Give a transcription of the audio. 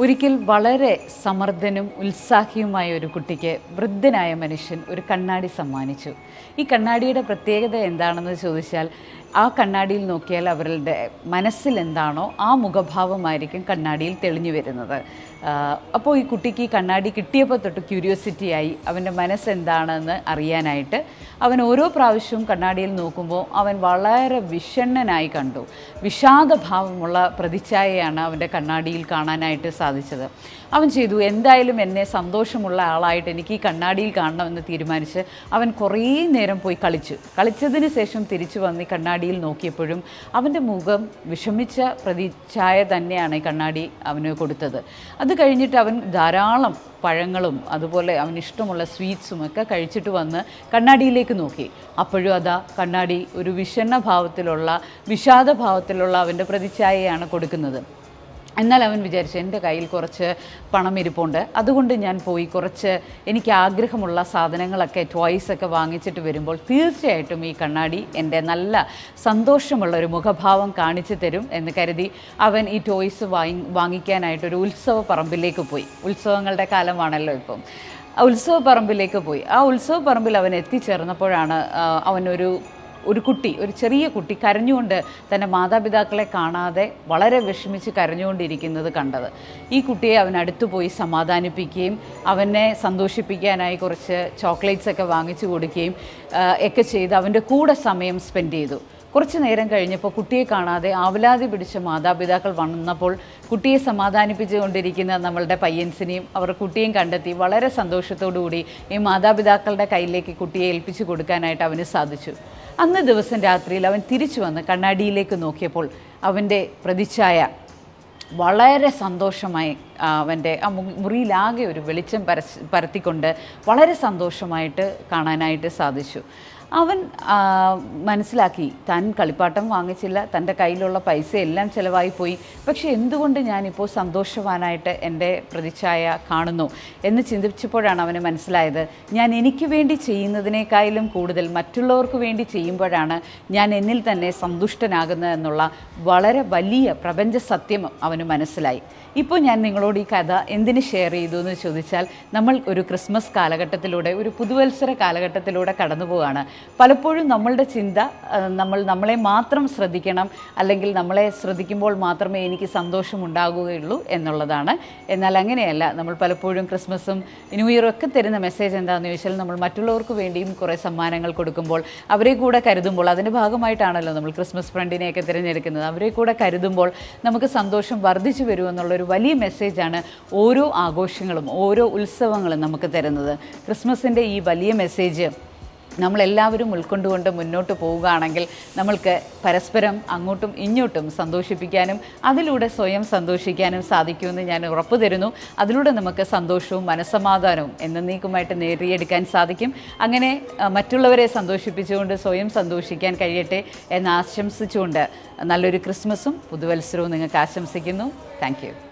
ഒരിക്കൽ വളരെ സമർത്ഥനും ഉത്സാഹിയുമായ ഒരു കുട്ടിക്ക് വൃദ്ധനായ മനുഷ്യൻ ഒരു കണ്ണാടി സമ്മാനിച്ചു. ഈ കണ്ണാടിയുടെ പ്രത്യേകത എന്താണെന്ന് ചോദിച്ചാൽ ആ കണ്ണാടിയിൽ നോക്കിയാൽ അവരുടെ മനസ്സിൽ എന്താണോ ആ മുഖഭാവമായിരിക്കും കണ്ണാടിയിൽ തെളിഞ്ഞു വരുന്നത്. അപ്പോൾ ഈ കുട്ടിക്ക് ഈ കണ്ണാടി കിട്ടിയപ്പോൾ തൊട്ട് ക്യൂരിയോസിറ്റി ആയി അവന്റെ മനസ്സെന്താണെന്ന് അറിയാനായിട്ട് അവൻ ഓരോ പ്രാവശ്യവും കണ്ണാടിയിൽ നോക്കുമ്പോൾ അവൻ വളരെ വിഷണ്ണനായി കണ്ടു. വിഷാദഭാവമുള്ള പ്രതിച്ഛായയാണ് അവന്റെ കണ്ണാടിയിൽ കാണാനായിട്ട് സാധിച്ചത്. അവൻ ചെയ്തു എന്തായാലും എന്നെ സന്തോഷമുള്ള ആളായിട്ട് എനിക്ക് ഈ കണ്ണാടിയിൽ കാണണമെന്ന് തീരുമാനിച്ച് അവൻ കുറേ നേരം പോയി കളിച്ചു. കളിച്ചതിന് ശേഷം തിരിച്ചു വന്ന് കണ്ണാടിയിൽ നോക്കിയപ്പോഴും അവന്റെ മുഖം വിഷമിച്ച പ്രതിച്ഛായ തന്നെയാണ് ഈ കണ്ണാടി അവന് കൊടുത്തത്. അത് കഴിഞ്ഞിട്ട് അവൻ ധാരാളം പഴങ്ങളും അതുപോലെ അവന് ഇഷ്ടമുള്ള സ്വീറ്റ്സും ഒക്കെ കഴിച്ചിട്ട് വന്ന് കണ്ണാടിയിലേക്ക് നോക്കി. അപ്പോഴും അതാ കണ്ണാടി ഒരു വിഷണ്ണ ഭാവത്തിലുള്ള വിഷാദ ഭാവത്തിലുള്ള അവന്റെ പ്രതിച്ഛായയാണ് കൊടുക്കുന്നത്. എന്നാൽ അവൻ വിചാരിച്ചു എന്റെ കയ്യിൽ കുറച്ച് പണം ഇരിപ്പുണ്ട്. അതുകൊണ്ട് ഞാൻ പോയി കുറച്ച് എനിക്ക് ആഗ്രഹമുള്ള സാധനങ്ങളൊക്കെ ടോയ്സ് ഒക്കെ വാങ്ങിച്ചിട്ട് വരുമ്പോൾ തീർച്ചയായിട്ടും ഈ കണ്ണാടി എന്റെ നല്ല സന്തോഷമുള്ള ഒരു മുഖഭാവം കാണിച്ചു തരും എന്ന് കരുതി അവൻ ഈ ടോയ്സ് വാങ്ങി വാങ്ങിക്കാനായിട്ട് ഒരു ഉത്സവ പറമ്പിലേക്ക് പോയി. ഉത്സവങ്ങളുടെ കാലമാണല്ലോ ഇപ്പം. ഉത്സവ പറമ്പിലേക്ക് പോയി. ആ ഉത്സവ പറമ്പിൽ അവൻ എത്തിച്ചേർന്നപ്പോഴാണ് അവനൊരു ഒരു കുട്ടി ഒരു ചെറിയ കുട്ടി കരഞ്ഞുകൊണ്ട് തന്റെ മാതാപിതാക്കളെ കാണാതെ വളരെ വിഷമിച്ച് കരഞ്ഞുകൊണ്ടിരിക്കുന്നത് കണ്ടത്. ഈ കുട്ടിയെ അവൻ അടുത്തു പോയി സമാധാനിപ്പിക്കുകയും അവനെ സന്തോഷിപ്പിക്കാനായി കുറച്ച് ചോക്ലേറ്റ്സ് ഒക്കെ വാങ്ങിച്ചു കൊടുക്കുകയും ഒക്കെ ചെയ്ത് അവന്റെ കൂടെ സമയം സ്പെൻഡ് ചെയ്തു. കുറച്ച് നേരം കഴിഞ്ഞപ്പോൾ കുട്ടിയെ കാണാതെ ആവലാതി പിടിച്ച മാതാപിതാക്കൾ വന്നപ്പോൾ കുട്ടിയെ സമാധാനിപ്പിച്ചുകൊണ്ടിരിക്കുന്ന നമ്മളുടെ പയ്യൻസിനെയും അവർ കുട്ടിയെയും കണ്ടെത്തി വളരെ സന്തോഷത്തോടുകൂടി ഈ മാതാപിതാക്കളുടെ കയ്യിലേക്ക് കുട്ടിയെ ഏൽപ്പിച്ചു കൊടുക്കാനായിട്ട് അവന് സാധിച്ചു. അന്ന് ദിവസം രാത്രിയിൽ അവൻ തിരിച്ചു വന്ന് കണ്ണാടിയിലേക്ക് നോക്കിയപ്പോൾ അവന്റെ പ്രതിച്ഛായ വളരെ സന്തോഷമായി അവന്റെ ആ മുറിയിലാകെ ഒരു വെളിച്ചം പരസ് പരത്തിക്കൊണ്ട് വളരെ സന്തോഷമായിട്ട് കാണാനായിട്ട് സാധിച്ചു. അവൻ മനസ്സിലാക്കി. താൻ കളിപ്പാട്ടം വാങ്ങിച്ചില്ല. തന്റെ കയ്യിലുള്ള പൈസ എല്ലാം ചിലവായി പോയി. പക്ഷേ എന്തുകൊണ്ട് ഞാനിപ്പോൾ സന്തോഷവാനായിട്ട് എന്റെ പ്രതിച്ഛായ കാണുന്നു? എന്ന് ചിന്തിച്ചപ്പോഴാണ് അവന് മനസ്സിലായത്. ഞാൻ എനിക്ക് വേണ്ടി ചെയ്യുന്നതിനേക്കാളും കൂടുതൽ മറ്റുള്ളവർക്ക് വേണ്ടി ചെയ്യുമ്പോഴാണ് ഞാൻ എന്നിൽ തന്നെ സന്തുഷ്ടനാകുന്നത് എന്നുള്ള വളരെ വലിയ പ്രപഞ്ച സത്യം അവന് മനസ്സിലായി. ഇപ്പോൾ ഞാൻ നിങ്ങളോട് ഈ കഥ എന്തിന് ഷെയർ ചെയ്തു? എന്ന് ചോദിച്ചാൽ നമ്മൾ ഒരു ക്രിസ്മസ് കാലഘട്ടത്തിലൂടെ ഒരു പുതുവത്സര കാലഘട്ടത്തിലൂടെ കടന്നു പോവുകയാണ് പലപ്പോഴും നമ്മളുടെ ചിന്ത നമ്മൾ നമ്മളെ മാത്രം ശ്രദ്ധിക്കണം അല്ലെങ്കിൽ നമ്മളെ ശ്രദ്ധിക്കുമ്പോൾ മാത്രമേ എനിക്ക് സന്തോഷമുണ്ടാകുകയുള്ളൂ എന്നുള്ളതാണ്. എന്നാൽ അങ്ങനെയല്ല നമ്മൾ പലപ്പോഴും ക്രിസ്മസും ന്യൂ ഇയറും ഒക്കെ തരുന്ന മെസ്സേജ് എന്താണെന്ന് ചോദിച്ചാൽ നമ്മൾ മറ്റുള്ളവർക്ക് വേണ്ടിയും കുറേ സമ്മാനങ്ങൾ കൊടുക്കുമ്പോൾ അവരെ കൂടെ കരുതുമ്പോൾ അതിന്റെ ഭാഗമായിട്ടാണല്ലോ നമ്മൾ ക്രിസ്മസ് ഫ്രണ്ടിനെയൊക്കെ തിരഞ്ഞെടുക്കുന്നത് അവരെ കൂടെ കരുതുമ്പോൾ നമുക്ക് സന്തോഷം വർദ്ധിച്ചു വരുമെന്നുള്ളൊരു വലിയ മെസ്സേജാണ് ഓരോ ആഘോഷങ്ങളും ഓരോ ഉത്സവങ്ങളും നമുക്ക് തരുന്നത്. ക്രിസ്മസിന്റെ ഈ വലിയ മെസ്സേജ് നമ്മളെല്ലാവരും ഉൾക്കൊണ്ടുകൊണ്ട് മുന്നോട്ട് പോവുകയാണെങ്കിൽ നമ്മൾക്ക് പരസ്പരം അങ്ങോട്ടും ഇങ്ങോട്ടും സന്തോഷിപ്പിക്കാനും അതിലൂടെ സ്വയം സന്തോഷിക്കാനും സാധിക്കുമെന്ന് ഞാൻ ഉറപ്പു തരുന്നു. അതിലൂടെ നമുക്ക് സന്തോഷവും മനസ്സമാധാനവും എന്നേക്കുമായിട്ട് നേടിയെടുക്കാൻ സാധിക്കും. അങ്ങനെ മറ്റുള്ളവരെ സന്തോഷിപ്പിച്ചുകൊണ്ട് സ്വയം സന്തോഷിക്കാൻ കഴിയട്ടെ എന്ന് ആശംസിച്ചുകൊണ്ട് നല്ലൊരു ക്രിസ്മസും പുതുവത്സരവും നിങ്ങൾക്ക് ആശംസിക്കുന്നു. താങ്ക്